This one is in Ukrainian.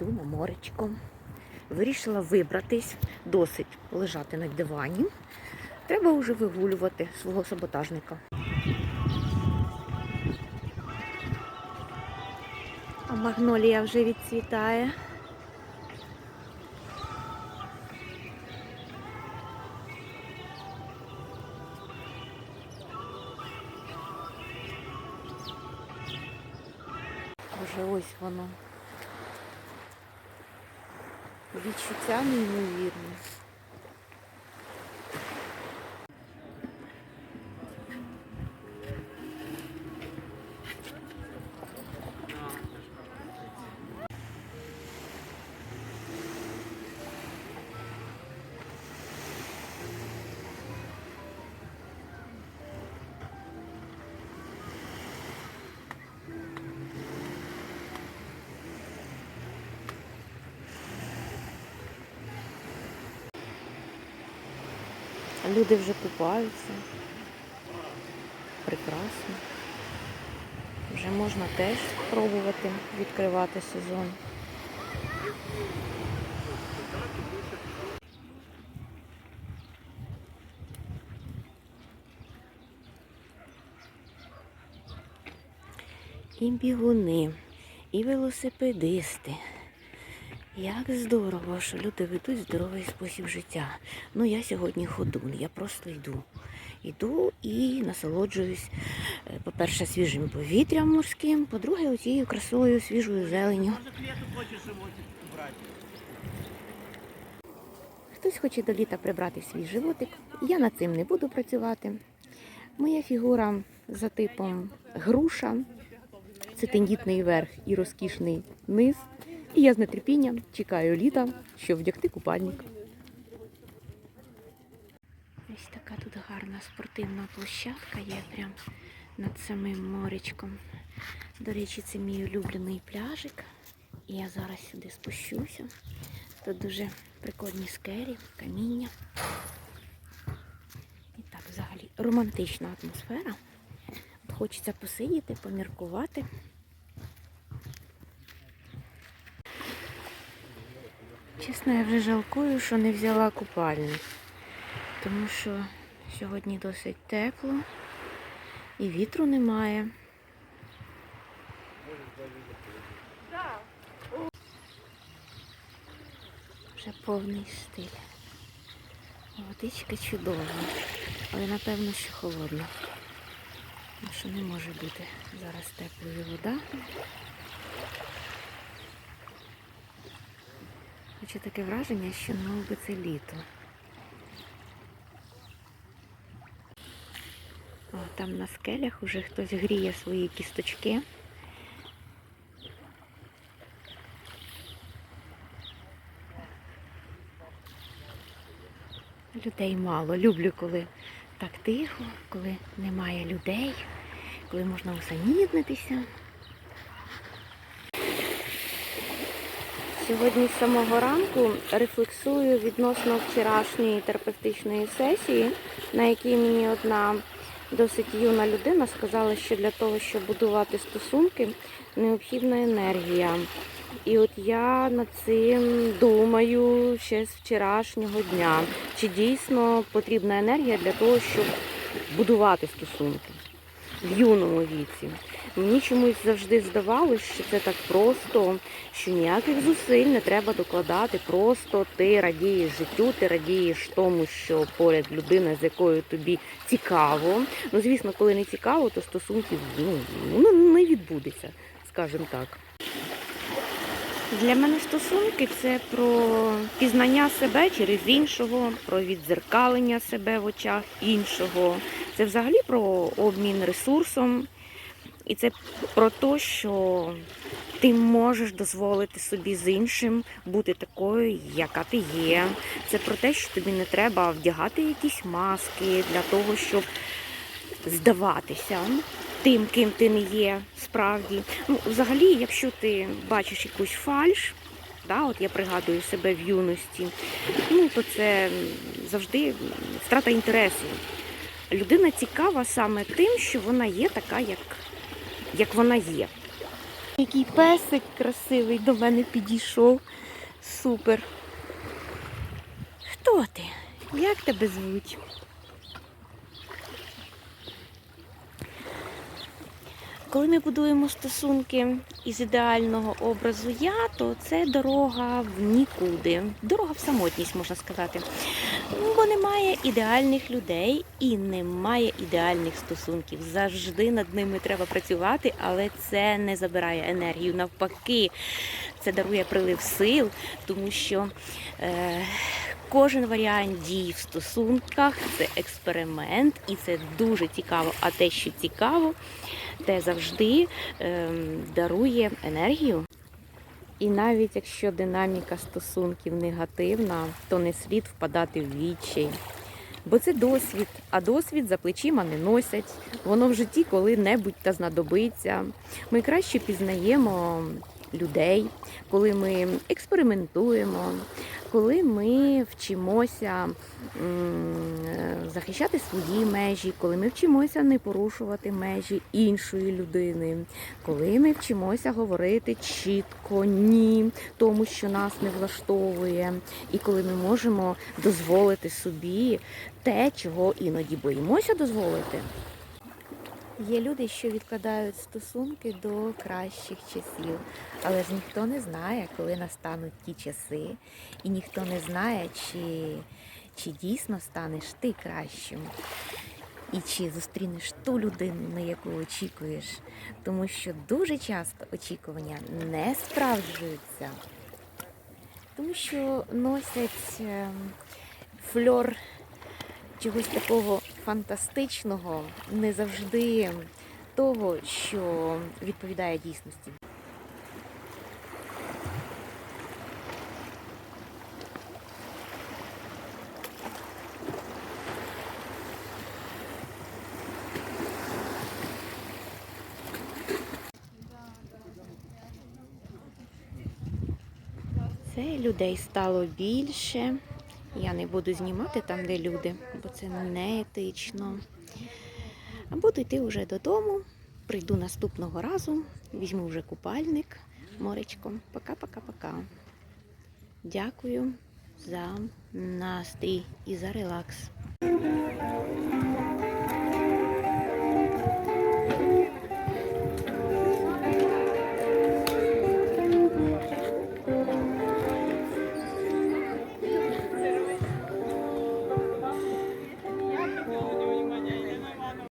йду на моречко. Вирішила вибратись, досить лежати на дивані. Треба вже вигулювати свого саботажника. А магнолія вже відцвітає. Вже ось воно. Відчуття неймовірне. Люди вже купаються. Прекрасно. Вже можна теж спробувати відкривати сезон. І бігуни, і велосипедисти. Як здорово, що люди ведуть здоровий спосіб життя. Ну, я сьогодні ходун, я просто йду. Йду і насолоджуюсь, е, по-перше, свіжим повітрям морським, по-друге, оцією красою, свіжою зеленю. Хтось хоче до літа прибрати свій животик. Я над цим не буду працювати. Моя фігура за типом груша. Це тендітний верх і розкішний низ. І я з нетерпінням чекаю літа, щоб вдягти купальник. Ось така тут гарна спортивна площадка є прям над самим моречком. До речі, це мій улюблений пляжик. І я зараз сюди спущуся. Тут дуже прикольні скелі, каміння. І так, взагалі, романтична атмосфера. Хочеться посидіти, поміркувати. Чесно, я вже жалкую, що не взяла купальник, тому що сьогодні досить тепло і вітру немає. Вже повний стиль. Водичка чудова, але напевно, що холодна. Тому що не може бути зараз теплою вода. Хоча таке враження, що мов би це літо. О, там на скелях уже хтось гріє свої кісточки. Людей мало. Люблю, коли так тихо, коли немає людей, коли можна усамітнитися. Сьогодні з самого ранку рефлексую відносно вчорашньої терапевтичної сесії, на якій мені одна досить юна людина сказала, що для того, щоб будувати стосунки, необхідна енергія. І от я над цим думаю ще з вчорашнього дня. Чи дійсно потрібна енергія для того, щоб будувати стосунки в юному віці? Мені чомусь завжди здавалось, що це так просто, що ніяких зусиль не треба докладати. Просто ти радієш життю, ти радієш тому, що поряд людина, з якою тобі цікаво. Ну, звісно, коли не цікаво, то стосунків ну, ну, не відбудеться, скажімо так. Для мене стосунки це про пізнання себе через іншого, про віддзеркалення себе в очах іншого. Це взагалі про обмін ресурсом. І це про те, що ти можеш дозволити собі з іншим бути такою, яка ти є. Це про те, що тобі не треба вдягати якісь маски для того, щоб здаватися тим, ким ти не є справді. Ну, взагалі, якщо ти бачиш якусь фальш, да, от я пригадую себе в юності, ну то це завжди втрата інтересу. Людина цікава саме тим, що вона є така, як, як вона є. Який песик красивий до мене підійшов. Супер. Хто ти? Як тебе звуть? Коли ми будуємо стосунки із ідеального образу я, то це дорога в нікуди, дорога в самотність, можна сказати. Ну, Бо немає ідеальних людей і немає ідеальних стосунків. Завжди над ними треба працювати, але це не забирає енергію. Навпаки, це дарує прилив сил, тому що е, кожен варіант дій в стосунках це експеримент, і це дуже цікаво. А те, що цікаво, те завжди ем, дарує енергію. І навіть якщо динаміка стосунків негативна, то не слід впадати в відчай. Бо це досвід, а досвід за плечима не носять. Воно в житті коли-небудь та знадобиться. Ми краще пізнаємо людей, коли ми експериментуємо, коли ми вчимося захищати свої межі, коли ми вчимося не порушувати межі іншої людини, коли ми вчимося говорити чітко ні тому, що нас не влаштовує, і коли ми можемо дозволити собі те, чого іноді боїмося дозволити. Є люди, що відкладають стосунки до кращих часів, але ж ніхто не знає, коли настануть ті часи, і ніхто не знає, чи, чи дійсно станеш ти кращим, і чи зустрінеш ту людину, на яку очікуєш. Тому що дуже часто очікування не справджуються, тому що носять ем, фльор чогось такого фантастичного, не завжди того, що відповідає дійсності. Людей стало більше. Я не буду знімати там, де люди, бо це не етично. А буду йти вже додому. Прийду наступного разу, візьму вже купальник, моречко. Пока-пока-пока. Дякую за настрій і за релакс.